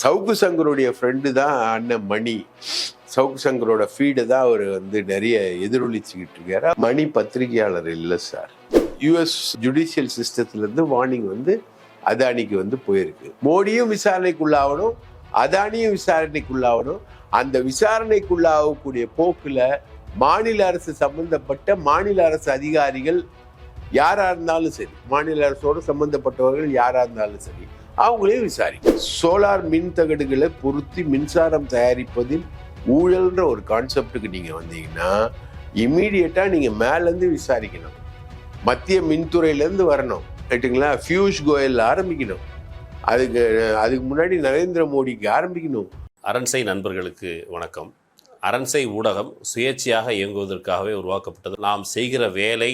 சவுக்கு சங்கருடைய friend தான் அண்ணன் மணி. சவுக்கு சங்கரோட ஃபீடு தான் அவர் வந்து நிறைய எதிரொலிச்சுக்கிட்டு இருக்காரு. மணி பத்திரிகையாளர் இல்லை சார். யூஎஸ் ஜுடிஷியல் சிஸ்டத்துலேருந்து வார்னிங் வந்து அதானிக்கு வந்து போயிருக்கு. மோடியும் விசாரணைக்குள்ளாகணும் அதானியும் விசாரணைக்குள்ளாகணும். அந்த விசாரணைக்குள்ளாகக்கூடிய போக்கில் மாநில அரசு சம்பந்தப்பட்ட மாநில அரசு அதிகாரிகள் யாராக இருந்தாலும் சரி மாநில அரசோடு சம்பந்தப்பட்டவர்கள் யாராக இருந்தாலும் சரி அவங்களையும் விசாரிக்கும் சோலார் மின் தகடுகளை பொருத்தி மின்சாரம் தயாரிப்பதில் ஊழல்ன்ற ஒரு கான்செப்டுக்கு நீங்க வந்தீங்கன்னா இம்மீடியட்டா நீங்க மேல இருந்து விசாரிக்கணும். மத்திய மின்துறையில இருந்து வரணும். ரைட்டுங்களா பியூஷ் கோயல் ஆரம்பிக்கணும். அதுக்கு அதுக்கு முன்னாடி நரேந்திர மோடிக்கு ஆரம்பிக்கணும். அரண்சை நண்பர்களுக்கு வணக்கம். அரண்சை ஊடகம் சுயேட்சையாக இயங்குவதற்காகவே உருவாக்கப்பட்டது. நாம் செய்கிற வேலை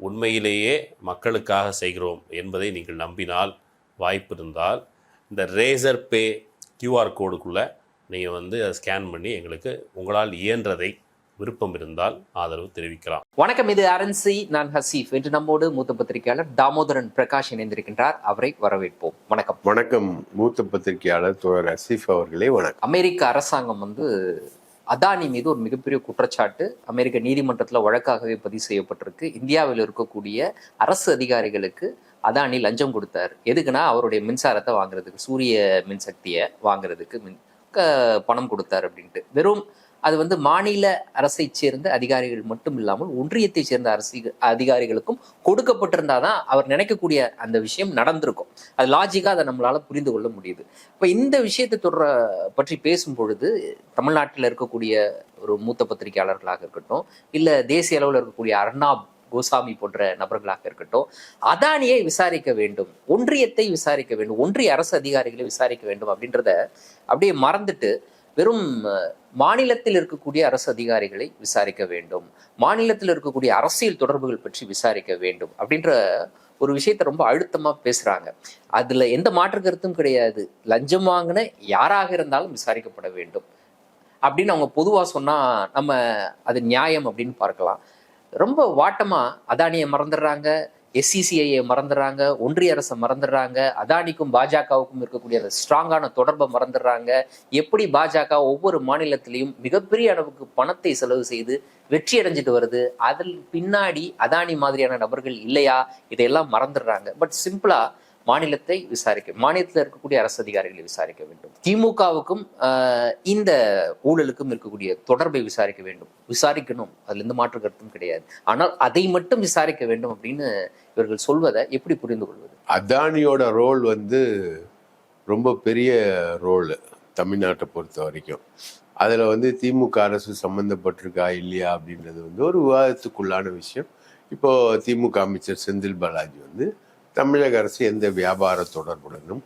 உண்மையிலேயே மக்களுக்காக செய்கிறோம் என்பதை நீங்கள் நம்பினால் வாய்ப்பு இருந்தால் இந்த ரேசர் பே கியூஆர் கோடுக்குள்ளே நீங்கள் வந்து அதை ஸ்கேன் பண்ணி எங்களுக்கு உங்களால் இயன்றதை விருப்பம் இருந்தால் ஆதரவு தெரிவிக்கலாம். வணக்கம் இது அரண்சி நான் ஹசீஃப். இன்று நம்மோடு மூத்த பத்திரிகையாளர் தாமோதரன் பிரகாஷ் இணைந்திருக்கின்றார். அவரை வரவேற்போம். வணக்கம். வணக்கம். மூத்த பத்திரிகையாளர் தோழர் அசீஃப் அவர்களே வணக்கம். அமெரிக்க அரசாங்கம் வந்து அதானி மீது ஒரு மிகப்பெரிய குற்றச்சாட்டு அமெரிக்க நீதிமன்றத்தில் வழக்காகவே பதிவு செய்யப்பட்டிருக்கு. இந்தியாவில் இருக்கக்கூடிய அரசு அதிகாரிகளுக்கு அதானி லஞ்சம் கொடுத்தார். எதுக்குன்னா அவருடைய மின்சாரத்தை வாங்குறதுக்கு சூரிய மின்சக்தியை வாங்குறதுக்கு மின் க- பணம் கொடுத்தார் அப்படின்ட்டு. வெறும் அது வந்து மாநில அரசை சேர்ந்த அதிகாரிகள் மட்டும் இல்லாமல் ஒன்றியத்தை சேர்ந்த அரசு அதிகாரிகளுக்கும் கொடுக்கப்பட்டிருந்தாதான் அவர் நினைக்கக்கூடிய அந்த விஷயம் நடந்திருக்கும். அது லாஜிக்கா அதை நம்மளால புரிந்து கொள்ள முடியுது. இப்ப இந்த விஷயத்தை தொடர பற்றி பேசும் பொழுது தமிழ்நாட்டில் இருக்கக்கூடிய ஒரு மூத்த பத்திரிகையாளர்களாக இருக்கட்டும் இல்ல தேசிய அளவில் இருக்கக்கூடிய அர்ணாப் கோசாமி போன்ற நபர்களாக இருக்கட்டும் அதானியை விசாரிக்க வேண்டும் ஒன்றியத்தை விசாரிக்க வேண்டும் ஒன்றிய அரசு அதிகாரிகளை விசாரிக்க வேண்டும் அப்படின்றத அப்படியே மறந்துட்டு வெறும் மாநிலத்தில் இருக்கக்கூடிய அரசு அதிகாரிகளை விசாரிக்க வேண்டும் மாநிலத்தில் இருக்கக்கூடிய அரசியல் தொடர்புகள் பற்றி விசாரிக்க வேண்டும் அப்படின்ற ஒரு விஷயத்த ரொம்ப அழுத்தமா பேசுறாங்க. அதுல எந்த மாற்று கருத்தும் கிடையாது. லஞ்சம் வாங்கின யாராக இருந்தாலும் விசாரிக்கப்பட வேண்டும் அப்படின்னு அவங்க பொதுவா சொன்னா நம்ம அது நியாயம் அப்படின்னு பார்க்கலாம். ரொம்ப வாட்டமா அதானியை மறந்துடுறாங்க எஸ்சிசிஐயை மறந்துடுறாங்க ஒன்றிய அரசை மறந்துடுறாங்க அதானிக்கும் பாஜகவுக்கும் இருக்கக்கூடிய அந்த ஸ்ட்ராங்கான தொடர்பை மறந்துடுறாங்க. எப்படி பாஜக ஒவ்வொரு மாநிலத்திலையும் மிகப்பெரிய அளவுக்கு பணத்தை செலவு செய்து வெற்றி அடைஞ்சிட்டு வருது அதில் பின்னாடி அதானி மாதிரியான நபர்கள் இல்லையா இதையெல்லாம் மறந்துடுறாங்க. பட் சிம்பிளா மாநிலத்தை விசாரிக்க மாநிலத்தில் இருக்கக்கூடிய அரசு அதிகாரிகளை விசாரிக்க வேண்டும். திமுகவுக்கும் இந்த ஊழலுக்கும் இருக்கக்கூடிய தொடர்பை விசாரிக்க வேண்டும். விசாரிக்கணும். அதுல இருந்து மாற்று கருத்தும் கிடையாது. ஆனால் அதை மட்டும் விசாரிக்க வேண்டும் அப்படின்னு இவர்கள் சொல்வதை எப்படி புரிந்து கொள்வது? அதானியோட ரோல் வந்து ரொம்ப பெரிய ரோல் தமிழ்நாட்டை பொறுத்த வரைக்கும். அதில் வந்து திமுக அரசு சம்மந்தப்பட்டிருக்கா இல்லையா அப்படின்றது வந்து ஒரு விவாதத்துக்குள்ளான விஷயம். இப்போது திமுக அமைச்சர் செந்தில் பாலாஜி வந்து தமிழக அரசு எந்த வியாபார தொடர்புடனும்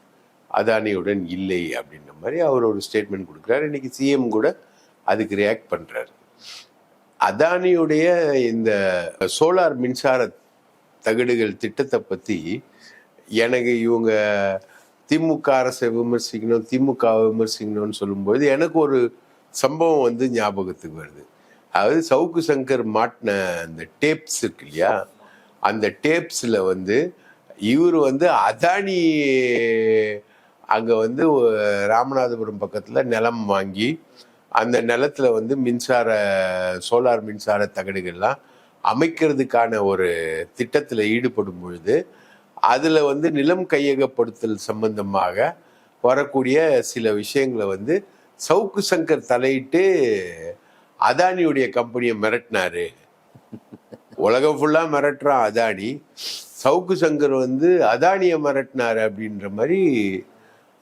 அதானியுடன் இல்லை அப்படின்ற மாதிரி அவர் ஒரு ஸ்டேட்மெண்ட் கொடுக்குறாரு. இன்னைக்கு சிஎம் கூட அதுக்கு ரியாக்ட் பண்ணுறாரு அதானியுடைய இந்த சோலார் மின்சார தகடுகள் திட்டத்தை பற்றி எனக்கு இவங்க திமுக அரசை விமர்சிக்கணும் திமுக விமர்சிக்கணும்னு சொல்லும்போது எனக்கு ஒரு சம்பவம் வந்து ஞாபகத்துக்கு வருது. அதாவது சவுக்கு சங்கர் மாட்டின அந்த டேப்ஸ் இருக்கு இல்லையா? அந்த டேப்ஸில் வந்து இவர் வந்து அதானி அங்கே வந்து ராமநாதபுரம் பக்கத்தில் நிலம் வாங்கி அந்த நிலத்தில் வந்து மின்சார சோலார் மின்சார தகடுகள்லாம் அமைக்கிறதுக்கான ஒரு திட்டத்தில் ஈடுபடும் பொழுது அதில் வந்து நிலம் கையகப்படுத்தல் சம்பந்தமாக வரக்கூடிய சில விஷயங்களை வந்து சவுக்கு சங்கர் தலையிட்டு அதானியுடைய கம்பெனியை மிரட்டினாரு. உலகம் ஃபுல்லாக மிரட்டுறான் அதானி. சவுக்கு சங்கர் வந்து அதானியை மிரட்டினார் அப்படின்ற மாதிரி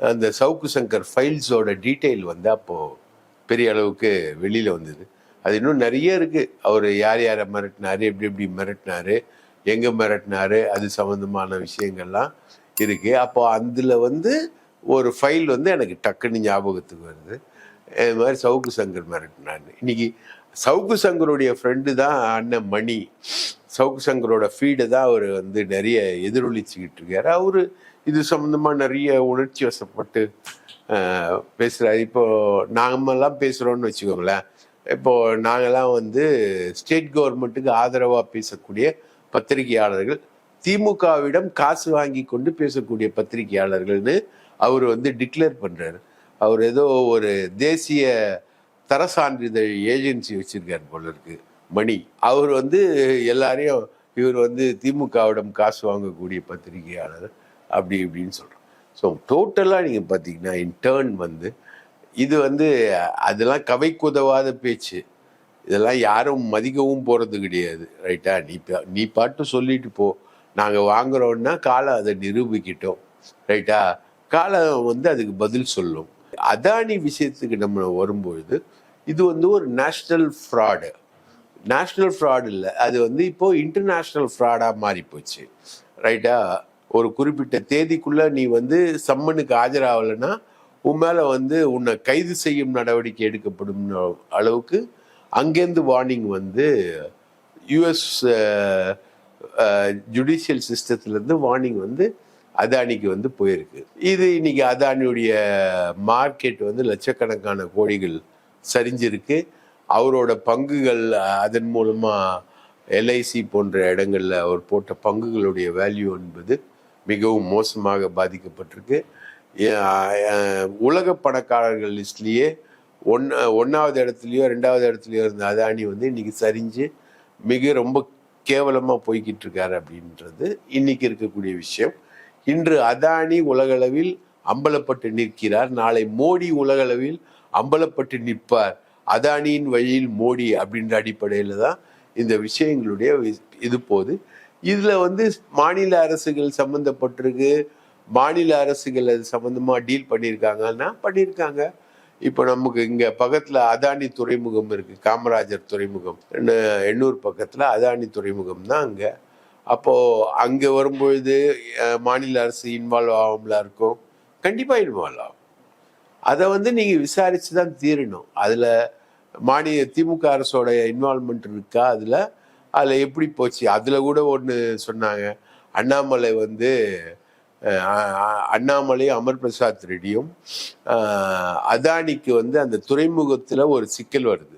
அந்த சவுக்கு சங்கர் ஃபைல்ஸோட டீட்டெயில் வந்து அப்போது பெரிய அளவுக்கு வெளியில் வந்தது. அது இன்னும் நிறைய இருக்குது அவர் யார் யாரை மிரட்டினார் எப்படி எப்படி மிரட்டினாரு எங்கே மிரட்டினாரு அது சம்மந்தமான விஷயங்கள்லாம் இருக்குது அப்போ அதில் வந்து ஒரு ஃபைல் வந்து எனக்கு டக்குன்னு ஞாபகத்துக்கு வருது. இது மாதிரி சவுக்கு சங்கர் மிரட்டினாரு. இன்றைக்கி சவுக்கு சங்கருடைய ஃப்ரெண்டு தான் அண்ணன் மணி. சவுக்கு சங்கரோட ஃபீடு தான் அவர் வந்து நிறைய எதிரொலிச்சுக்கிட்டு இருக்கார். அவர் இது சம்மந்தமாக நிறைய உணர்ச்சி வசப்பட்டு பேசுகிறார் இப்போது நாமெல்லாம் பேசுகிறோன்னு வச்சுக்கோங்களேன். இப்போது நாங்கெல்லாம் வந்து ஸ்டேட் கவர்மெண்ட்டுக்கு ஆதரவாக பேசக்கூடிய பத்திரிகையாளர்கள் திமுகவிடம் காசு வாங்கி கொண்டு பேசக்கூடிய பத்திரிகையாளர்கள்னு அவர் வந்து டிக்ளேர் பண்ணுறாரு அவர் ஏதோ ஒரு தேசிய தர சான்றிதழ் ஏஜென்சி வச்சுருக்காரு போல இருக்கு. மணி. அவர் வந்து எல்லாரையும் இவர் வந்து திமுகவிடம் காசு வாங்கக்கூடிய பத்திரிகையாளர் அப்படி இப்படின்னு சொல்கிறோம் ஸோ டோட்டலாக நீங்கள் பார்த்தீங்கன்னா இன்டர்ன் வந்து இது வந்து அதெல்லாம் கவைக்குதவாத பேச்சு. இதெல்லாம் யாரும் மதிக்கவும் போகிறது கிடையாது ரைட்டா நீ பா- நீ பாட்டு சொல்லிட்டு போ. நாங்கள் வாங்குறோன்னா காலம் அதை நிரூபிக்கிட்டோம் ரைட்டா காலம் வந்து அதுக்கு பதில் சொல்லும். அதானி விஷயத்துக்கு நம்ம வரும்பொழுது இது வந்து ஒரு நேஷ்னல் ஃப்ராடு நேஷ்னல் ஃப்ராடு இல்லை. அது வந்து இப்போ இன்டர்நேஷ்னல் ஃப்ராடாக மாறி போச்சு. ரைட்டா ஒரு குறிப்பிட்ட தேதிக்குள்ளே நீ வந்து சம்மனுக்கு ஆஜராகலைன்னா உன் மேலே வந்து உன்னை கைது செய்யும் நடவடிக்கை எடுக்கப்படும் அளவுக்கு அங்கேருந்து வார்னிங் வந்து யுஎஸ் ஜுடிஷியல் சிஸ்டத்துலேருந்து வார்னிங் வந்து அதானிக்கு வந்து போயிருக்கு. இது இன்னைக்கு அதானியுடைய மார்க்கெட் வந்து லட்சக்கணக்கான கோடிகள் சரிஞ்சிருக்கு. அவரோட பங்குகள் அதன் மூலமாக எல்ஐசி போன்ற இடங்களில் அவர் போட்ட பங்குகளுடைய வேல்யூ என்பது மிகவும் மோசமாக பாதிக்கப்பட்டிருக்கு. உலக பணக்காரர்கள் லிஸ்ட்லேயே ஒன் ஒன்றாவது இடத்துலையோ ரெண்டாவது இடத்துலையோ இருந்த அதானி வந்து இன்றைக்கி சரிஞ்சு மிக ரொம்ப கேவலமாக போய்கிட்டு இருக்காரு அப்படின்றது இன்னைக்கு இருக்கக்கூடிய விஷயம். இன்று அதானி உலகளவில் அம்பலப்பட்டு நிற்கிறார். நாளை மோடி உலகளவில் அம்பலப்பட்டு நிற்பார். அதானியின் வழியில் மோடி அப்படின்ற அடிப்படையில் தான் இந்த விஷயங்களுடைய இது போகுது. இதில் வந்து மாநில அரசுகள் சம்மந்தப்பட்டிருக்கு மாநில அரசுகள் அது சம்மந்தமாக டீல் பண்ணியிருக்காங்கன்னா பண்ணியிருக்காங்க. இப்போ நமக்கு இங்கே பக்கத்தில் அதானி துறைமுகம் இருக்குது காமராஜர் துறைமுகம். என்ன- எண்ணூர் பக்கத்தில் அதானி துறைமுகம் தான் அங்கே. அப்போது அங்கே வரும்பொழுது மாநில அரசு இன்வால்வ் ஆகாமலா இருக்கும்? கண்டிப்பாக இன்வால்வ் ஆகும். அதை வந்து நீங்கள் விசாரித்து தான் தீரணும். அதில் மாநில திமுக அரசோட இன்வால்மெண்ட் இருக்கா? அதில் அதில் எப்படி போச்சு? அதில் கூட ஒன்று சொன்னாங்க. அண்ணாமலை வந்து அண்ணாமலை அண்ணாமலையும் அமர் பிரசாத் ரெட்டியும் அதானிக்கு வந்து அந்த துறைமுகத்தில் ஒரு சிக்கல் வருது.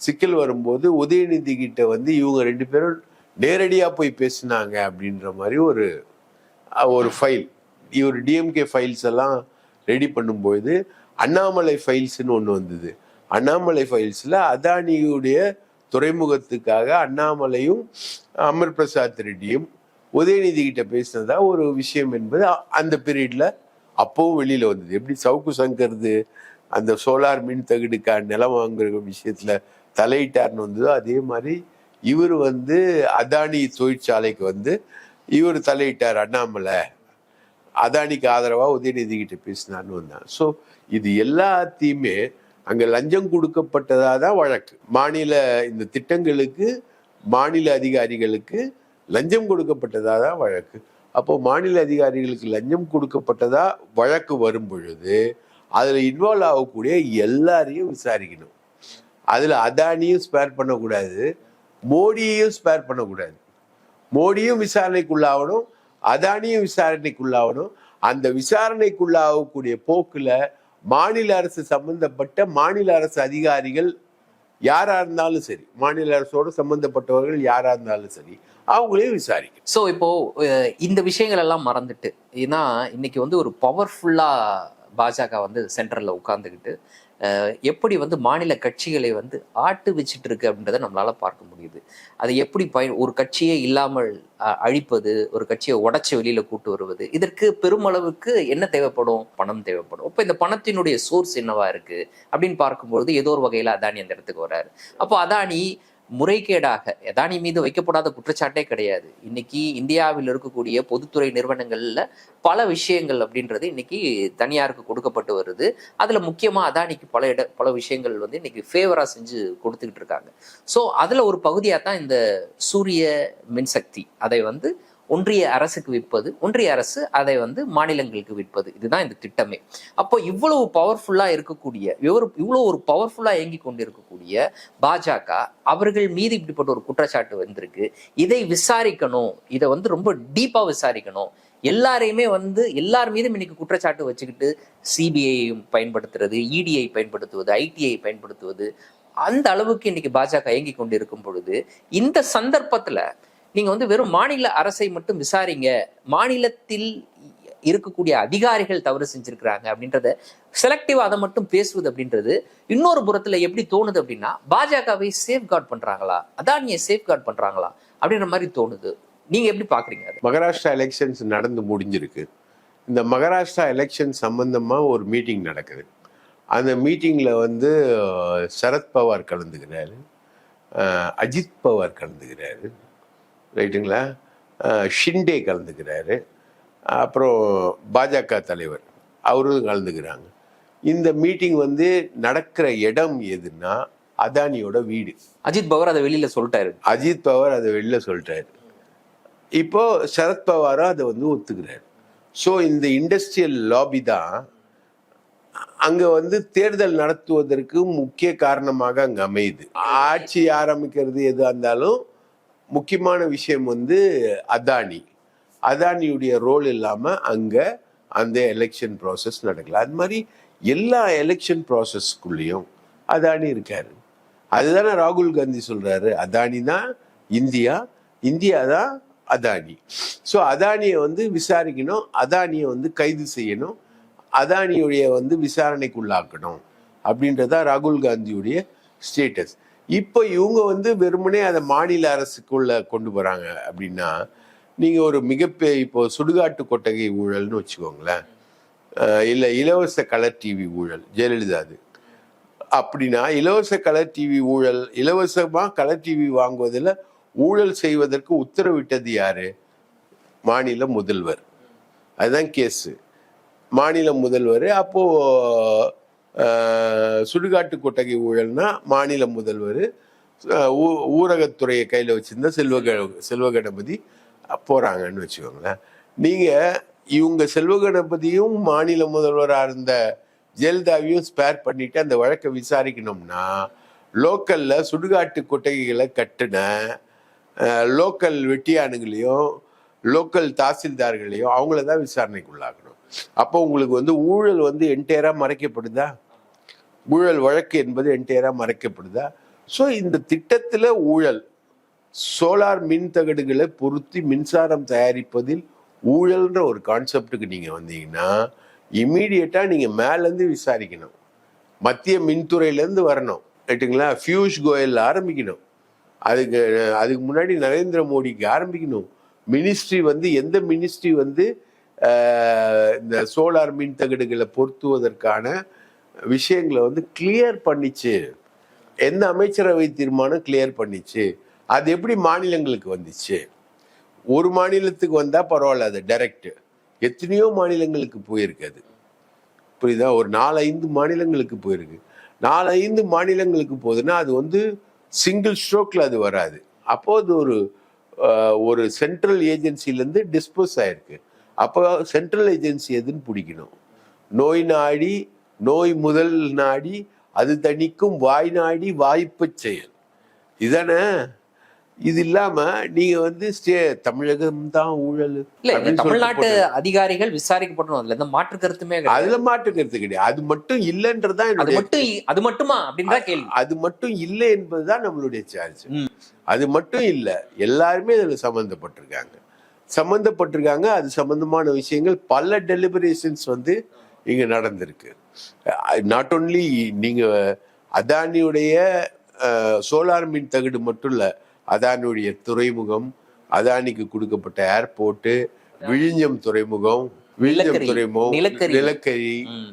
சிக்கல் வரும்போது உதயநிதி கிட்ட வந்து இவங்க ரெண்டு பேரும் நேரடியாக போய் பேசினாங்க அப்படின்ற மாதிரி ஒரு ஒரு ஃபைல் இவர் டிஎம்கே ஃபைல்ஸ் எல்லாம் ரெடி பண்ணும்பொழுது அண்ணாமலை ஃபைல்ஸ்னு ஒன்று வந்தது. அண்ணாமலை ஃபைல்ஸில் அதானியுடைய துறைமுகத்துக்காக அண்ணாமலையும் அமர் பிரசாத் ரெட்டியும் உதயநிதி கிட்ட பேசினதா ஒரு விஷயம் என்பது அந்த பீரியட்ல அப்பவும் வெளியில வந்தது. எப்படி சவுக்கு சங்கர்து அந்த சோலார் மின் தகுடுக்கா நிலம் வாங்குற விஷயத்துல தலையிட்டார்னு வந்ததோ அதே மாதிரி இவர் வந்து அதானி தொழிற்சாலைக்கு வந்து இவர் தலையிட்டார் அண்ணாமலை. அதானிக்கு ஆதரவாக உதயநிதி கிட்ட பேசினார்னு வந்தான் ஸோ இது எல்லாத்தையுமே அங்கே லஞ்சம் கொடுக்கப்பட்டதாக தான் வழக்கு. மாநில இந்த திட்டங்களுக்கு மாநில அதிகாரிகளுக்கு லஞ்சம் கொடுக்கப்பட்டதாக தான் வழக்கு. அப்போ மாநில அதிகாரிகளுக்கு லஞ்சம் கொடுக்கப்பட்டதா வழக்கு வரும் பொழுது அதில் இன்வால்வ் ஆகக்கூடிய எல்லாரையும் விசாரிக்கணும். அதில் அதானியும் ஸ்பேர் பண்ணக்கூடாது மோடியையும் ஸ்பேர் பண்ணக்கூடாது. மோடியும் விசாரணைக்குள்ளாகணும் அதானியும் விசாரணைக்குள்ளாகணும். அந்த விசாரணைக்குள்ளாகக்கூடிய போக்கில் மாநில அரசு சம்பந்தப்பட்ட மாநில அரசு அதிகாரிகள் யாரா இருந்தாலும் சரி மாநில அரசோடு சம்பந்தப்பட்டவர்கள் யாரா இருந்தாலும் சரி அவங்களையும் விசாரிக்கும் ஸோ இப்போ இந்த விஷயங்கள் எல்லாம் மறந்துட்டு ஏன்னா இன்னைக்கு வந்து ஒரு பவர்ஃபுல்லா பாஜக வந்து சென்டர்ல உட்கார்ந்துக்கிட்டு எப்படி வந்து மாநில கட்சிகளை வந்து ஆட்டு வச்சுட்டு இருக்கு அப்படின்றத நம்மளால பார்க்க முடியுது. அதை எப்படி பயன் ஒரு கட்சியே இல்லாமல் அழிப்பது ஒரு கட்சியை உடச்சி வெளியில கூட்டு வருவது இதற்கு பெருமளவுக்கு என்ன தேவைப்படும்? பணம் தேவைப்படும். அப்போ இந்த பணத்தினுடைய சோர்ஸ் என்னவா இருக்கு? அப்படின்னு பார்க்கும்பொழுது ஏதோ ஒரு வகையில அதானி அந்த இடத்துக்கு வர்றாரு அப்போ அதானி முறைகேடாக அதானி மீது வைக்கப்படாத குற்றச்சாட்டே கிடையாது. இன்னைக்கு இந்தியாவில் இருக்கக்கூடிய பொதுத்துறை நிறுவனங்கள்ல பல விஷயங்கள் அப்படின்றது இன்னைக்கு தனியாருக்கு கொடுக்கப்பட்டு வருது. அதுல முக்கியமா அதானிக்கு பல இட பல விஷயங்கள் வந்து இன்னைக்கு ஃபேவரா செஞ்சு கொடுத்துக்கிட்டு இருக்காங்க. ஸோ அதுல ஒரு பகுதியாக தான் இந்த சூரிய மின்சக்தி. அதை வந்து ஒன்றிய அரசுக்கு விற்பது ஒன்றிய அரசு அதை வந்து மாநிலங்களுக்கு விற்பது. இதுதான் இந்த திட்டமே. அப்போ இவ்வளவு பவர்ஃபுல்லா இருக்கக்கூடிய இவ்வளவு இவ்வளோ ஒரு பவர்ஃபுல்லா இயங்கி கொண்டிருக்கக்கூடிய பாஜக அவர்கள் மீது இப்படிப்பட்ட ஒரு குற்றச்சாட்டு வந்திருக்கு. இதை விசாரிக்கணும். இதை வந்து ரொம்ப டீப்பா விசாரிக்கணும். எல்லாரையுமே வந்து எல்லார் மீதும் இன்னைக்கு குற்றச்சாட்டு வச்சுக்கிட்டு சிபிஐயும் பயன்படுத்துறது இடிஐ பயன்படுத்துவது ஐடிஐ பயன்படுத்துவது அந்த அளவுக்கு இன்னைக்கு பாஜக இயங்கி கொண்டிருக்கும் பொழுது இந்த சந்தர்ப்பத்துல நீங்க வந்து வெறும் மாநில அரசை மட்டும் விசாரிங்க. மாநிலத்தில் இருக்கக்கூடிய அதிகாரிகள் தவறு செஞ்சிருக்கிறாங்க அப்படின்றத செலக்டிவா அதை மட்டும் பேசுவது அப்படின்றது இன்னொரு புறத்துல எப்படி தோணுது அப்படின்னா பாஜகவை சேஃப் கார்டு பண்றாங்களா? அதானியை சேஃப் கார்டு பண்றாங்களா? அப்படின்ற மாதிரி தோணுது. நீங்க எப்படி பாக்குறீங்க மகாராஷ்டிரா எலெக்ஷன்ஸ் நடந்து முடிஞ்சிருக்கு. இந்த மகாராஷ்டிரா எலெக்ஷன் சம்பந்தமா ஒரு மீட்டிங் நடக்குது. அந்த மீட்டிங்கில் வந்து சரத்பவார் சரத் பவார் கலந்துக்கிறாரு. அஜித் பவார் கலந்துக்கிறாரு. ரைட்டுங்களா? ஷிண்டே கலந்துக்கிறாரு. அப்புறம் பாஜக தலைவர் அவரும் கலந்துக்கிறாங்க. இந்த மீட்டிங் வந்து நடக்கிற இடம் எதுன்னா அதானியோட வீடு. அஜித் பவர் அதை வெளியில சொல்லிட்டாரு. அஜித் பவார் அதை வெளில சொல்லிட்டாரு. இப்போ சரத் பவாரும் அதை வந்து ஒத்துக்கிறார். ஸோ இந்த இண்டஸ்ட்ரியல் லாபி தான் அங்க வந்து தேர்தல் நடத்துவதற்கு முக்கிய காரணமாக அங்க அமையுது. ஆட்சி ஆரம்பிக்கிறது எதுவாக இருந்தாலும் முக்கியமான விஷயம் வந்து அதானி. அதானியுடைய ரோல் இல்லாமல் அங்கே அந்த எலெக்ஷன் ப்ராசஸ் நடக்கல. அது மாதிரி எல்லா எலெக்ஷன் ப்ராசஸ்க்குள்ளேயும் அதானி இருக்காரு. அதுதானே ராகுல் காந்தி சொல்கிறாரு அதானி தான் இந்தியா இந்தியா தான் அதானி. ஸோ அதானியை வந்து விசாரிக்கணும் அதானியை வந்து கைது செய்யணும் அதானியுடைய வந்து விசாரணைக்குள்ளாக்கணும் அப்படின்றதான் அப்படின்றதா ராகுல் காந்தியுடைய ஸ்டேட்டஸ் இப்போ இவங்க வந்து வெறுமனே அதை மாநில அரசுக்குள்ள கொண்டு போகிறாங்க அப்படின்னா நீங்கள் ஒரு மிகப்பெரிய இப்போ சுடுகாட்டு கொட்டகை ஊழல்னு வச்சுக்கோங்களேன். இல்லை இலவச கலர் டிவி ஊழல் ஜெயலலிதா அது. அப்படின்னா இலவச கலர் டிவி ஊழல் இலவசமாக கலர் டிவி வாங்குவதில் ஊழல் செய்வதற்கு உத்தரவிட்டது யார்? மாநில முதல்வர். அதுதான் கேஸு மாநில முதல்வர் அப்போது சுடுகாட்டு கொட்டகை ஊழல்னா மாநில முதல்வர் ஊ- ஊரகத்துறையை கையில் வச்சுருந்தா செல்வ செல்வ கணபதி போகிறாங்கன்னு வச்சுக்கோங்களேன். நீங்கள் இவங்க செல்வ கணபதியும் மாநில முதல்வராக இருந்த ஜெயலலிதாவையும் ஸ்பேர் பண்ணிட்டு அந்த வழக்கை விசாரிக்கணும்னா லோக்கலில் சுடுகாட்டு கொட்டகைகளை கட்டின லோக்கல் வெட்டியானுங்களையும் லோக்கல் தாசில்தார்களையும் அவங்கள தான் விசாரணைக்குள்ளாகணும் அப்போ உங்களுக்கு வந்து ஊழல் வந்து என்டையராக மறைக்கப்படுதா? ஊழல் வழக்கு என்பது என்டையராக மறைக்கப்படுதா? ஸோ இந்த திட்டத்தில் ஊழல் சோலார் மின் தகடுகளை பொருத்தி மின்சாரம் தயாரிப்பதில் ஊழல்ன்ற ஒரு கான்செப்டுக்கு நீங்கள் வந்தீங்கன்னா இம்மீடியட்டாக நீங்கள் மேலேருந்து விசாரிக்கணும். மத்திய மின்துறையிலேருந்து வரணும் ரைட்டுங்களா பியூஷ் கோயல் ஆரம்பிக்கணும். அதுக்கு அதுக்கு முன்னாடி நரேந்திர மோடிக்கு ஆரம்பிக்கணும். மினிஸ்ட்ரி வந்து எந்த மினிஸ்ட்ரி வந்து இந்த சோலார் மின் தகடுகளை பொருத்துவதற்கான விஷயங்களை வந்து கிளியர் பண்ணிச்சு. எந்த அமைச்சரவை தீர்மானம் கிளியர் பண்ணிச்சு. அது எப்படி மாநிலங்களுக்கு வந்துச்சு? ஒரு மாநிலத்துக்கு வந்தால் பரவாயில்ல அது டைரக்ட் எத்தனையோ மாநிலங்களுக்கு போயிருக்கு அது. புரியுதா? ஒரு நாலு ஐந்து மாநிலங்களுக்கு போயிருக்கு. நாலு ஐந்து மாநிலங்களுக்கு போகுதுன்னா அது வந்து சிங்கிள் ஸ்ட்ரோக்கில் அது வராது. அப்போ அது ஒரு ஒரு சென்ட்ரல் ஏஜென்சிலேருந்து டிஸ்போஸ் ஆயிருக்கு. அப்போ சென்ட்ரல் ஏஜென்சி எதுன்னு பிடிக்கணும்? நோய் நாடி நோய் முதல் நாடி அது தணிக்கும் வாய் நாடி வாய்ப்பு செயல். இதானே இது இல்லாம நீங்க வந்து ஸ்டே தமிழகம் தான் ஊழல் இல்ல இந்த அப்படின்னு தமிழ்நாட்டு அதிகாரிகள் விசாரிக்கப்படணும். அதுல எந்த மாற்று கருத்துமே. அதுல மாற்றுக்கிறது கிடையாது. அது மட்டும் இல்லைன்றதுதான் அது மட்டும் அது மட்டுமா அப்படின்ற கேள்வி. அது மட்டும் இல்லை என்பதுதான் நம்மளுடைய சார்ஜ். அது மட்டும் இல்ல எல்லாருமே இதுல சம்பந்தப்பட்டிருக்காங்க சம்பந்தப்பட்டிருக்காங்க அது சம்பந்தமான விஷயங்கள் பல டெலிபரேஷன்ஸ் வந்து இங்க நடந்திருக்கு. நாட் ஒன்லி நீங்க அதானியுடைய சோலார் மின் தகடு மட்டும் இல்ல அதானியுடைய துறைமுகம் அதானிக்கு கொடுக்கப்பட்ட ஏர்போர்ட் விழிஞ்சம் துறைமுகம் விழிஞ்சம் துறைமுகம் நிலக்கரி.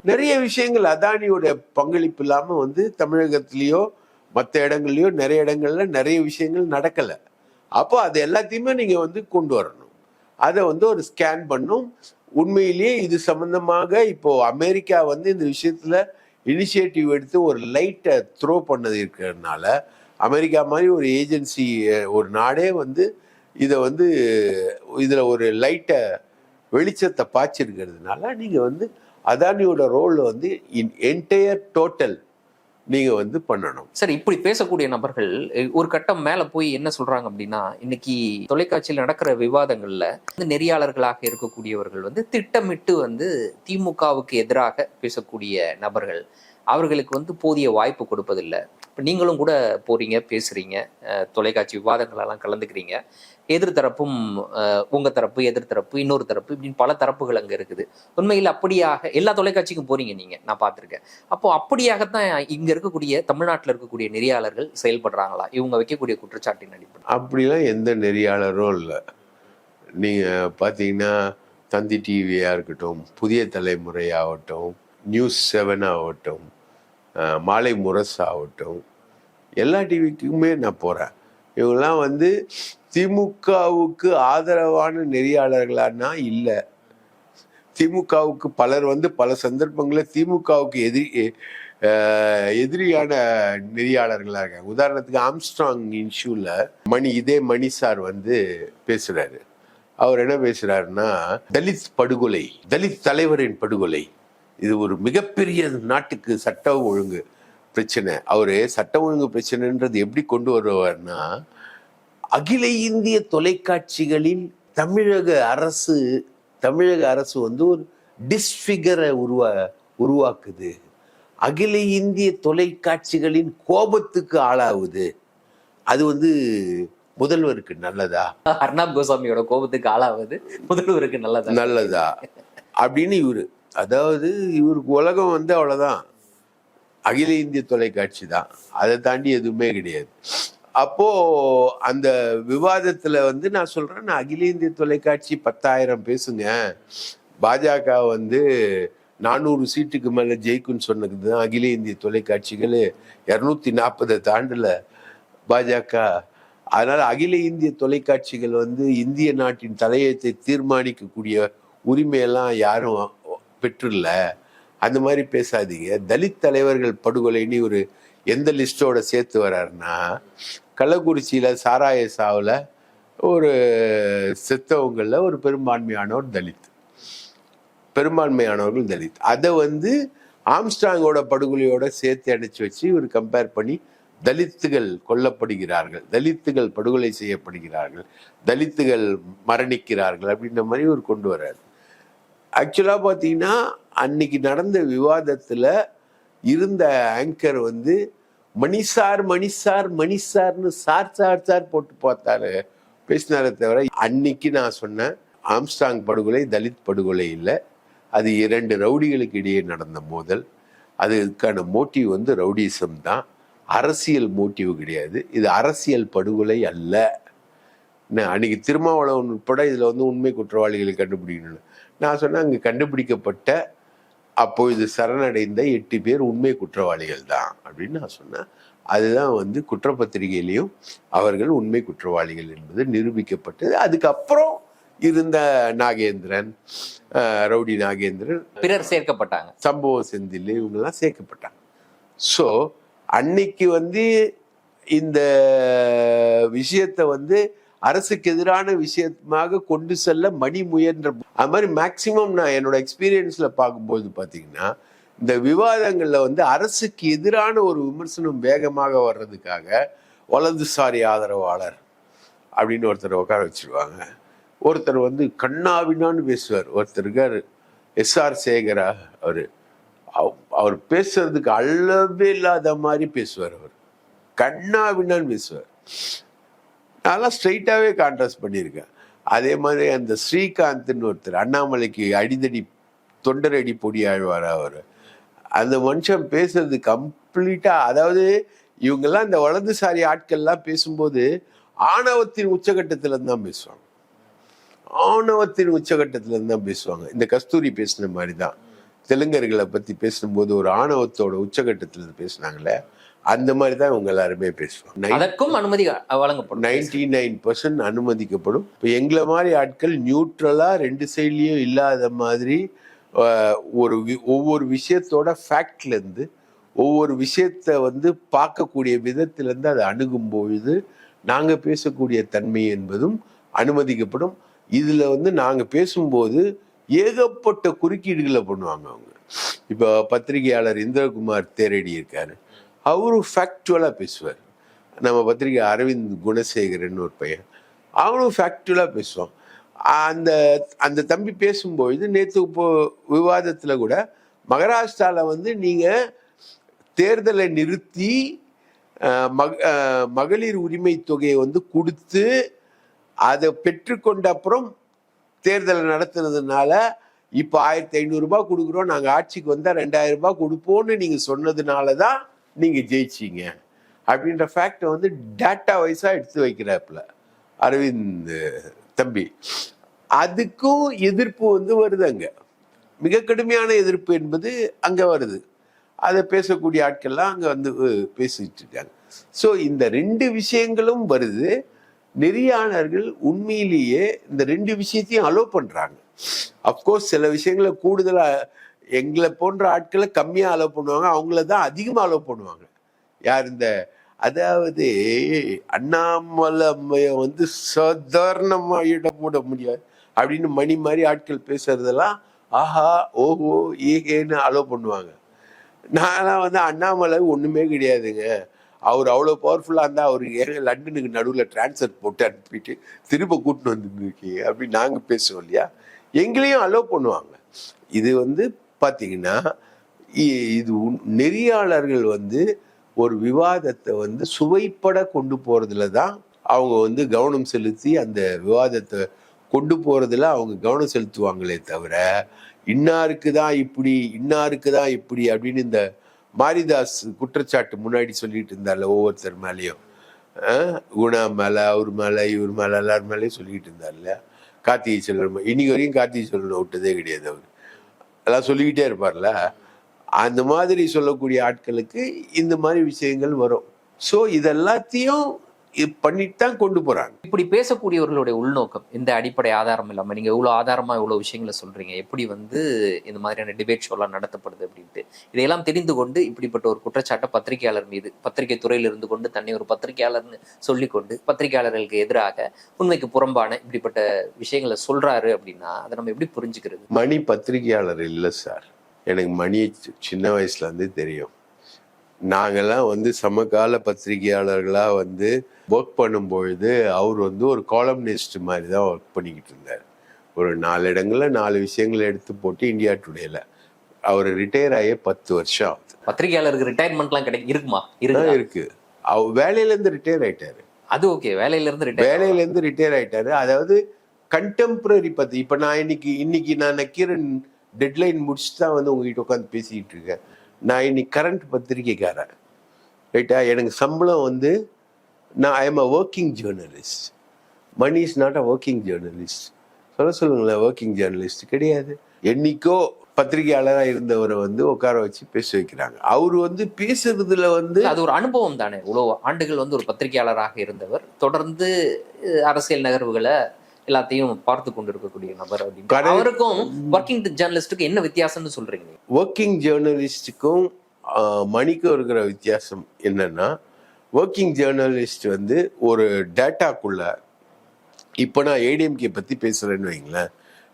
நிறைய விஷயங்கள் அதானியோட பங்களிப்பு இல்லாம வந்து தமிழகத்திலயோ மற்ற இடங்கள்லயோ நிறைய இடங்கள்ல நிறைய விஷயங்கள் நடக்கல. அப்போ அது எல்லாத்தையுமே நீங்க வந்து கொண்டு வரணும். அதை வந்து ஒரு ஸ்கேன் பண்ணும். உண்மையிலேயே இது சம்பந்தமாக இப்போ அமெரிக்கா வந்து இந்த விஷயத்துல இனிஷியேட்டிவ் எடுத்து ஒரு லைட்டை த்ரோ பண்ணது இருக்கிறதுனால அமெரிக்கா மாதிரி ஒரு ஏஜென்சி ஒரு நாடே வந்து இதை வந்து இதில் ஒரு லைட்டை வெளிச்சத்தை பாய்ச்சிருக்கிறதுனால நீங்கள் வந்து அதானியோட ரோல் வந்து இன் என்டையர் டோட்டல் நீங்க வந்து பண்ணணும். சரி இப்படி பேசக்கூடிய நபர்கள் ஒரு கட்டம் மேல போய் என்ன சொல்றாங்க அப்படின்னா இன்னைக்கு தொலைக்காட்சியில் நடக்கிற விவாதங்கள்ல வந்து நெறியாளர்களாக இருக்கக்கூடியவர்கள் வந்து திட்டமிட்டு வந்து திமுகவுக்கு எதிராக பேசக்கூடிய நபர்கள். அவர்களுக்கு வந்து போதிய வாய்ப்பு கொடுப்பதில்லை. இப்போ நீங்களும் கூட போறீங்க பேசுறீங்க தொலைக்காட்சி விவாதங்களெல்லாம் கலந்துக்கிறீங்க. எதிர்த்தரப்பும் உங்க தரப்பு எதிர்த்தரப்பு இன்னொரு தரப்பு இப்படின்னு பல தரப்புகள் அங்கே இருக்குது. உண்மையில் அப்படியாக எல்லா தொலைக்காட்சிக்கும் போறீங்க நீங்க நான் பார்த்திருக்கேன். அப்போ அப்படியாகத்தான் இங்க இருக்கக்கூடிய தமிழ்நாட்டில் இருக்கக்கூடிய நெறியாளர்கள் செயல்படுறாங்களா? இவங்க வைக்கக்கூடிய குற்றச்சாட்டின் அடிப்படை அப்படிலாம் எந்த நெறியாளரும் இல்லை. நீங்க பார்த்தீங்கன்னா தந்தி டிவியாக இருக்கட்டும் புதிய தலைமுறையாகட்டும் நியூஸ் செவன் ஆகட்டும் மாலை முரசு ஆகட்டும் எல்லா டிவிக்குமே நான் போகிறேன் இவங்கெல்லாம் வந்து திமுகவுக்கு ஆதரவான நெறியாளர்களானா இல்லை. திமுகவுக்கு பலர் வந்து பல சந்தர்ப்பங்களில் திமுகவுக்கு எதிரி எதிரியான நெறியாளர்களாக இருக்காங்க. உதாரணத்துக்கு ஆம்ஸ்ட்ராங் இன்ஷூவில் மணி இதே மணி சார் வந்து பேசுகிறாரு அவர் என்ன பேசுகிறாருன்னா தலித் படுகொலை தலித் தலைவரின் படுகொலை இது ஒரு மிகப்பெரிய நாட்டுக்கு சட்ட ஒழுங்கு பிரச்சனை. அவரு சட்ட ஒழுங்கு பிரச்சனைன்றது எப்படி கொண்டு வருவார்னா அகில இந்திய தொலைக்காட்சிகளில் தமிழக அரசு தமிழக அரசு வந்து ஒரு டிஸ்ஃபிகரை உருவா உருவாக்குது. அகில இந்திய தொலைக்காட்சிகளின் கோபத்துக்கு ஆளாகுது அது வந்து முதல்வருக்கு நல்லதா? அர்ணாப் கோசாமியோட கோபத்துக்கு ஆளாவது முதல்வருக்கு நல்லதா? நல்லதா? அப்படின்னு இவரு அதாவது இவருக்கு உலகம் வந்து அவ்வளோதான் அகில இந்திய தொலைக்காட்சி தான். அதை தாண்டி எதுவுமே கிடையாது. அப்போ அந்த விவாதத்தில் வந்து நான் சொல்கிறேன் நான் அகில இந்திய தொலைக்காட்சி பத்தாயிரம் பேசுங்க. பாஜக வந்து நானூறு சீட்டுக்கு மேலே ஜெயிக்கும்னு சொன்னது தான் அகில இந்திய தொலைக்காட்சிகள் இரநூத்தி நாற்பதை தாண்டில் பாஜக. அதனால் அகில இந்திய தொலைக்காட்சிகள் வந்து இந்திய நாட்டின் தலையத்தை தீர்மானிக்கக்கூடிய உரிமையெல்லாம் யாரும் பெற்றுள்ள. அந்த மாதிரி பேசாதீங்க. தலித் தலைவர்கள் படுகொலைன்னு ஒரு எந்த லிஸ்டோட சேர்த்து வர்றாருன்னா கள்ளக்குறிச்சியில் சாராய சாவில் ஒரு செத்தவங்களில் ஒரு பெரும்பான்மையானவர் தலித். பெரும்பான்மையானவர்கள் தலித். அதை வந்து ஆம்ஸ்டாங்கோட படுகொலையோட சேர்த்து அடைச்சி வச்சு ஒரு கம்பேர் பண்ணி தலித்துகள் கொல்லப்படுகிறார்கள். தலித்துகள் படுகொலை செய்யப்படுகிறார்கள். தலித்துகள் மரணிக்கிறார்கள் அப்படின்ற மாதிரி ஒரு கொண்டு வர்றாரு. ஆக்சுவலாக பார்த்தீங்கன்னா அன்னைக்கு நடந்த விவாதத்தில் இருந்த ஆங்கர் வந்து மணிசார் மணிசார் மணிசார்னு சார் சார் சார் போட்டு பார்த்தாரு. பேசினாரே தவிர அன்னைக்கு நான் சொன்னேன் ஆம்ஸ்டாங் படுகொலை தலித் படுகொலை இல்லை. அது இரண்டு ரவுடிகளுக்கு இடையே நடந்த மோதல். அதுக்கான மோட்டிவ் வந்து ரவுடிசம் தான். அரசியல் மோட்டிவ் கிடையாது. இது அரசியல் படுகொலை அல்ல. என்ன, அன்னைக்கு திருமாவளவன் உட்பட இதில் வந்து உண்மை குற்றவாளிகளை கண்டுபிடிக்கணும் நான் சொன்னேன் அங்க கண்டுபிடிக்கப்பட்ட அப்பொழுது சரணடைந்த எட்டு பேர் உண்மை குற்றவாளிகள் தான் அப்படின்னு நான் சொன்னேன். அதுதான் வந்து குற்றப்பத்திரிகையிலையும் அவர்கள் உண்மை குற்றவாளிகள் என்பது நிரூபிக்கப்பட்டது. அதுக்கப்புறம் இருந்த நாகேந்திரன் ரவுடி நாகேந்திரன் பிறர் சேர்க்கப்பட்டாங்க. சம்பவ செந்தில் இவங்கெல்லாம் சேர்க்கப்பட்டாங்க. ஸோ அன்னைக்கு வந்து இந்த விஷயத்தை வந்து அரசுக்கு எதிரான விஷயமாக கொண்டு செல்ல மணி முயன்ற அது மாதிரி மேக்சிமம் நான் என்னோட எக்ஸ்பீரியன்ஸ்ல பார்க்கும்போது பார்த்தீங்கன்னா இந்த விவாதங்களில் வந்து அரசுக்கு எதிரான ஒரு விமர்சனம் வேகமாக வர்றதுக்காக வலதுசாரி ஆதரவாளர் அப்படின்னு ஒருத்தர் உட்கார வச்சிருவாங்க. ஒருத்தர் வந்து கண்ணாவினான்னு பேசுவார். ஒருத்தர் இருக்கார் எஸ்ஆர் சேகரா அவர். அவ- அவர் பேசுறதுக்கு அளவே இல்லாத மாதிரி பேசுவார் அவர். கண்ணாவினான்னு பேசுவார். நான்லாம் ஸ்ட்ரைட்டாகவே கான்ட்ராஸ்ட் பண்ணியிருக்கேன். அதே மாதிரி அந்த ஸ்ரீகாந்த்னு ஒருத்தர் அண்ணாமலைக்கு அடிதடி தொண்டரடி பொடி ஆழ்வார் அவர். அந்த மனுஷன் பேசுறது கம்ப்ளீட்டாக அதாவது இவங்கெல்லாம் இந்த வலதுசாரி ஆட்கள்லாம் பேசும்போது ஆணவத்தின் உச்சகட்டத்தில் தான் பேசுவாங்க. ஆணவத்தின் உச்சகட்டத்தில் தான் பேசுவாங்க. இந்த கஸ்தூரி பேசின மாதிரி தான் தெலுங்கர்களை பற்றி பேசும்போது ஒரு ஆணவத்தோட உச்சகட்டத்தில் இருந்து பேசுனாங்களே அந்த மாதிரி தான் இவங்க எல்லாருமே பேசுவாங்க. அதற்கும் அனுமதி வழங்கப்படும். நைன்டி நைன் பர்சன்ட் அனுமதிக்கப்படும். இப்போ எங்களை மாதிரி ஆட்கள் நியூட்ரலா ரெண்டு சைட்லயும் இல்லாத மாதிரி ஒரு ஒவ்வொரு விஷயத்தோட ஃபேக்ட்ல இருந்து ஒவ்வொரு விஷயத்த வந்து பார்க்கக்கூடிய விதத்துல இருந்து அதை அணுகும் பொழுது நாங்க பேசக்கூடிய தன்மை என்பதும் அனுமதிக்கப்படும். இதுல வந்து நாங்க பேசும்போது ஏகப்பட்ட குறுக்கீடுகளை பண்ணுவாங்க அவங்க. இப்போ பத்திரிகையாளர் இந்திரகுமார் தேரடி இருக்காரு. அவரு ஃபேக்டுவலாக பேசுவார். நம்ம பத்திரிகை அரவிந்த் குணசேகரன் ஒரு பையன். அவனும் ஃபேக்சுவலாக பேசுவான். அந்த அந்த தம்பி பேசும்பொழுது நேற்று இப்போ விவாதத்தில் கூட மகாராஷ்டிராவில் வந்து நீங்கள் தேர்தலை நிறுத்தி மக மகளிர் உரிமை தொகையை வந்து கொடுத்து அதை பெற்றுக்கொண்ட அப்புறம் தேர்தலை நடத்துனதுனால இப்போ ஆயிரத்தி ஐநூறுரூபா கொடுக்குறோம். நாங்கள் ஆட்சிக்கு வந்தால் ரெண்டாயிரம் ரூபாய் கொடுப்போம்னு நீங்கள் சொன்னதுனால தான் நீங்கள் ஜெயிச்சிங்க. அப்படின்ற ஃபேக்டை வந்து டேட்டா வைஸாக எடுத்து வைக்கிறாப்புல. அரவிந்த் தம்பி. அதுக்கும் எதிர்ப்பு வந்து வருது அங்கே. மிக கடுமையான எதிர்ப்பு என்பது அங்கே வருது. அதை பேசக்கூடிய ஆட்கள்லாம் அங்கே வந்து பேசிட்டு இருக்காங்க ஸோ இந்த ரெண்டு விஷயங்களும் வருது. நெறியாளர்கள் உண்மையிலேயே இந்த ரெண்டு விஷயத்தையும் அலோவ் பண்ணுறாங்க அப்கோர்ஸ் சில விஷயங்களை கூடுதலாக எங்களை போன்ற ஆட்களை கம்மியாக அலோவ் பண்ணுவாங்க அவங்கள தான் அதிகமாக அலோவ் பண்ணுவாங்க. யார் இந்த அதாவது அண்ணாமலை வந்து சாதாரணமாக இடம் போட முடியாது. அப்படின்னு மணி மாதிரி ஆட்கள் பேசுறதெல்லாம் ஆஹா ஓஹோ ஏகேன்னு அலோவ் பண்ணுவாங்க. நான்லாம் வந்து அண்ணாமலை ஒன்றுமே கிடையாதுங்க. அவர் அவ்வளோ பவர்ஃபுல்லாக இருந்தால் அவர் ஏங்க லண்டனுக்கு நடுவில் டிரான்ஸ்ஃபர் போட்டு அனுப்பிட்டு திரும்ப கூட்டின்னு வந்துருக்கீங்க அப்படின்னு நாங்கள் பேசுவோம் இல்லையா? எங்களையும் அலோவ் பண்ணுவாங்க. இது வந்து பார்த்தீங்கன்னா இ- இது உண்- நெறியாளர்கள் வந்து ஒரு விவாதத்தை வந்து சுவைப்பட கொண்டு போகிறதுல தான் அவங்க வந்து கவனம் செலுத்தி அந்த விவாதத்தை கொண்டு போகிறதுல அவங்க கவனம் செலுத்துவாங்களே தவிர இன்னாருக்கு தான் இப்படி இன்னாருக்கு தான் இப்படி அப்படின்னு இந்த மாரிதாஸ் குற்றச்சாட்டு முன்னாடி சொல்லிட்டு இருந்தார்ல ஒவ்வொருத்தர் மேலேயும். குணா மேலே அவர் மேலே இவர் மேலே எல்லார் மேலேயும் சொல்லிட்டு இருந்தார்ல. கார்த்திகை செல்வன் இன்னைக்கு வரையும் கார்த்திகை செல்வன் விட்டதே கிடையாது அவர். எல்லாம் சொல்லிக்கிட்டே இருப்பார்ல. அந்த மாதிரி சொல்லக்கூடிய ஆட்களுக்கு இந்த மாதிரி விஷயங்கள் வரும். ஸோ இதெல்லாத்தையும் பண்ணிட்டு தான் கொண்டு போறாங்க. இப்படி பேசக்கூடியவர்களுடைய உள்நோக்கம் இந்த அடிப்படை ஆதாரம் இல்லாம நீங்க இவ்வளவு ஆதாரமா இவ்வளவு விஷயங்களை சொல்றீங்க எப்படி வந்து இந்த மாதிரியான டிபேட் ஷோலாம் நடத்தப்படுது அப்படின்ட்டு. இதையெல்லாம் தெரிந்து கொண்டு இப்படிப்பட்ட ஒரு குற்றச்சாட்டை பத்திரிகையாளர் மீது பத்திரிகை துறையில் இருந்து கொண்டு தன்னை ஒரு பத்திரிகையாளர்னு சொல்லிக்கொண்டு பத்திரிகையாளர்களுக்கு எதிராக உண்மைக்கு புறம்பான இப்படிப்பட்ட விஷயங்களை சொல்றாரு அப்படின்னா அதை நம்ம எப்படி புரிஞ்சுக்கிறது? மணி பத்திரிகையாளர் இல்லை சார். எனக்கு மணி சி- சின்ன வயசுல இருந்தே தெரியும். நாங்கெல்லாம் வந்து சமகால பத்திரிகையாளர்களா வந்து ஒர்க் பண்ணும்பொழுது அவர் வந்து ஒரு காலம்னிஸ்ட் மாதிரி தான் ஒர்க் பண்ணிக்கிட்டு இருந்தார் ஒரு நாலு இடங்கள்ல நாலு விஷயங்களை எடுத்து போட்டு இந்தியா டுடேல அவர் ரிட்டையர் ஆகி பத்து வருஷம் ஆகுது. பத்திரிகையாளருக்கு ரிட்டையர்மெண்ட்லாம் கிடைக்கும் இருக்குமா? தான் இருக்கு. அவர் வேலையில இருந்து ரிட்டையர் ஆயிட்டாரு. அது ஓகே வேலையில இருந்து ரிட்டையர் வேலையில இருந்து ரிட்டையர் ஆயிட்டாரு. அதாவது கண்டெம்பரரி பத்தி இப்ப நான் இன்னைக்கு இன்னைக்கு நான் நக்கீரன் டெட்லைன் முடிச்சுட்டு தான் வந்து உங்ககிட்ட உட்காந்து பேசிக்கிட்டு இருக்கேன். நான் இன்னைக்கு கரண்ட் பத்திரிக்கைக்காரன் ரைட்டா எனக்கு சம்பளம் வந்து நான் I am a working journalist Mani is not a working journalist சொல்ல சொல்லுங்களேன் ஒர்க்கிங் ஜேர்னலிஸ்ட் கிடையாது. என்னைக்கோ பத்திரிகையாளராக இருந்தவரை வந்து உட்கார வச்சு பேச வைக்கிறாங்க. அவர் வந்து பேசுறதுல வந்து அது ஒரு அனுபவம் தானே. இவ்வளோ ஆண்டுகள் வந்து ஒரு பத்திரிகையாளராக இருந்தவர். தொடர்ந்து அரசியல் நகர்வுகளை எல்லாத்தையும் பார்த்து கொண்டிருக்கக்கூடிய நபர் அப்படின்னு. அவருக்கும் ஒர்க்கிங் ஜேர்னலிஸ்டுக்கும் என்ன வித்தியாசம்னு சொல்றீங்க? ஒர்க்கிங் ஜேர்னலிஸ்டுக்கும் மணிக்கும் இருக்கிற வித்தியாசம் என்னன்னா ஒர்க்கிங் ஜேர்னலிஸ்ட் வந்து ஒரு டேட்டாக்குள்ள இப்போ நான் ஏடிஎம்கே பற்றி பேசுகிறேன்னு வைங்களேன்.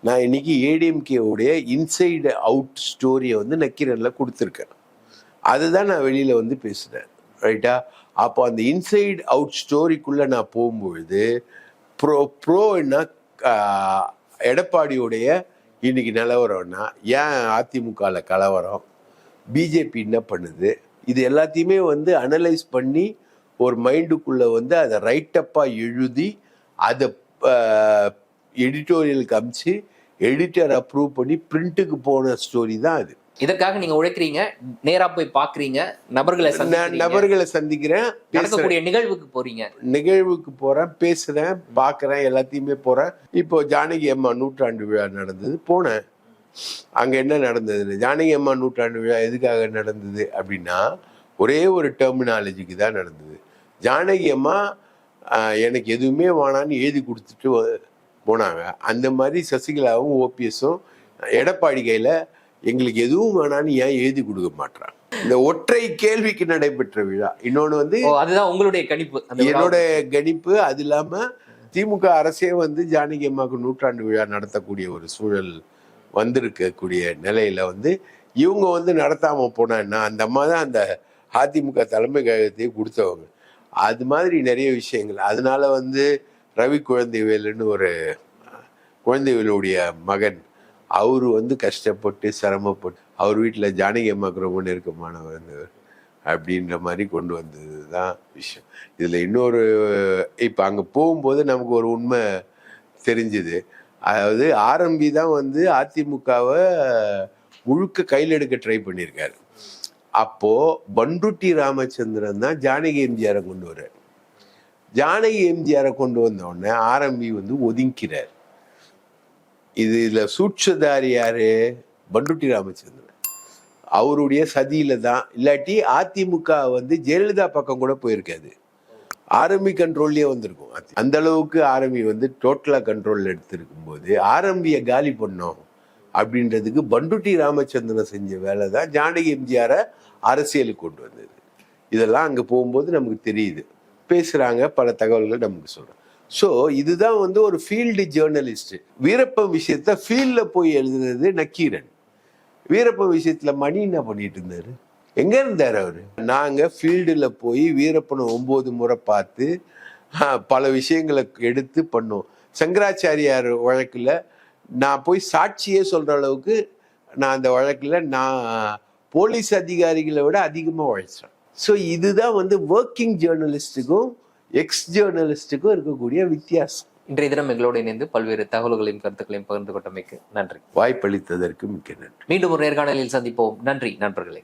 நான் இன்னைக்கு ஏடிஎம்கே உடைய இன்சைடு அவுட் ஸ்டோரியை வந்து நக்கீரனில் கொடுத்துருக்கேன். அதுதான் நான் வெளியில் வந்து பேசுகிறேன் ரைட்டா அப்போ அந்த இன்சைடு அவுட் ஸ்டோரிக்குள்ளே நான் போகும்பொழுது ப்ரோ ப்ரோன்னா எடப்பாடியுடைய இன்னைக்கு நிலவரம்னா ஏன் அதிமுகவில் கலவரம் பிஜேபி என்ன பண்ணுது இது எல்லாத்தையுமே வந்து அனலைஸ் பண்ணி ஒரு மைண்டுக்குள்ளே வந்து அதை ரைட்டப்பாக எழுதி அதை எடிட்டோரியலுக்கு அமிச்சு எடிட்டர் அப்ரூவ் பண்ணி பிரிண்ட்டுக்கு போன ஸ்டோரி தான் அது. இதற்காக நீங்க உழைக்கிறீங்க நேரா போய் பாக்குறீங்க நபர்களை நபர்களை சந்திக்கிறேன் பேசுறேன். நடக்கக்கூடிய நிகழ்வுக்கு போறீங்க. நிகழ்வுக்கு போறேன் பேசுறேன் பார்க்கறேன் எல்லாத்தையுமே போறேன். இப்போ ஜானகி அம்மா நூற்றாண்டு விழா நடந்தது போனேன். அங்க என்ன நடந்தது ஜானகி அம்மா நூற்றாண்டு விழா எதுக்காக நடந்தது அப்படின்னா ஒரே ஒரு டெர்மினாலஜிக்கு தான் நடந்தது. ஜானகி அம்மா எனக்கு எதுவுமே வேணான்னு எழுதி கொடுத்துட்டு போனாங்க. அந்த மாதிரி சசிகலாவும் ஓபிஎஸும் எடப்பாடி கையில எங்களுக்கு எதுவும் வேணான்னு ஏன் எழுதி கொடுக்க மாட்றாங்க? இந்த ஒற்றை கேள்விக்கு நடைபெற்ற விழா. இன்னொன்னு வந்து அதுதான் உங்களுடைய கணிப்பு. என்னோட கணிப்பு அது இல்லாம திமுக அரசே வந்து ஜானகி அம்மாவுக்கு நூற்றாண்டு விழா நடத்தக்கூடிய ஒரு சூழல் வந்திருக்கக்கூடிய நிலையில வந்து இவங்க வந்து நடத்தாம போனா அந்த அம்மா தான் அந்த அதிமுக தலைமை கழகத்தையே கொடுத்தவங்க. அது மாதிரி நிறைய விஷயங்கள். அதனால வந்து ரவி குழந்தைவேலுன்னு ஒரு குழந்தைவேலுடைய மகன் அவர் வந்து கஷ்டப்பட்டு சிரமப்பட்டு அவர் வீட்டில் ஜானகி அம்மாவுக்கு ரொம்ப நெருக்கமானவர் அப்படின்ற மாதிரி கொண்டு வந்தது தான் விஷயம். இதில் இன்னொரு இப்போ அங்கே போகும்போது நமக்கு ஒரு உண்மை தெரிஞ்சுது. அதாவது ஆரம்பி தான் வந்து அதிமுகவை முழுக்க கையில் எடுக்க ட்ரை பண்ணியிருக்காரு. அப்போது பண்ருட்டி ராமச்சந்திரன் தான் ஜானகி எம்ஜிஆரை கொண்டு வர்றார். ஜானகி எம்ஜிஆரை கொண்டு வந்தோடனே ஆரம்பி வந்து ஒதுங்கிறார். இது இதில் சூட்சதாரி யாரு? பண்டுட்டி ராமச்சந்திரன். அவருடைய சதியில தான். இல்லாட்டி அதிமுக வந்து ஜெயலலிதா பக்கம் கூட போயிருக்காது. ஆர்மி கண்ட்ரோல்லே வந்திருக்கும். அந்த அளவுக்கு ஆர்மி வந்து டோட்டலா கண்ட்ரோல் எடுத்திருக்கும் போது ஆர்எம்பியை காலி பண்ணோம் அப்படின்றதுக்கு பண்டுட்டி ராமச்சந்திரன் செஞ்ச வேலை தான் ஜானகி எம்ஜிஆரை அரசியலுக்கு கொண்டு வந்தது. இதெல்லாம் அங்கே போகும்போது நமக்கு தெரியுது. பேசுகிறாங்க பல தகவல்கள் நமக்கு சொல்கிறோம் ஸோ இதுதான் வந்து ஒரு ஃபீல்டு ஜேர்னலிஸ்ட் வீரப்பன் விஷயத்த ஃபீல்டில் போய் எழுதுனது நக்கீரன். வீரப்பன் விஷயத்தில் மணி என்ன பண்ணிட்டு இருந்தார்? எங்கே இருந்தார் அவர்? நாங்கள் ஃபீல்டில் போய் வீரப்பனை ஒம்பது முறை பார்த்து பல விஷயங்களை எடுத்து பண்ணோம். சங்கராச்சாரியார் வழக்கில் நான் போய் சாட்சியே சொல்கிற அளவுக்கு நான் அந்த வழக்கில் நான் போலீஸ் அதிகாரிகளை விட அதிகமாக உழைச்சேன். ஸோ இதுதான் வந்து ஒர்க்கிங் ஜேர்னலிஸ்ட்டுக்கும் எக்ஸ் ஜேர்னலிஸ்ட்டுக்கும் இருக்கக்கூடிய வித்தியாசம். இன்றைய தினம் எங்களோடு இணைந்து பல்வேறு தகவல்களையும் கருத்துக்களையும் பகிர்ந்து கொண்டமைக்கு நன்றி. வாய்ப்பளித்ததற்கு மிக்க நன்றி. மீண்டும் ஒரு நேர்காணலில் சந்திப்போம். நன்றி நண்பர்களே.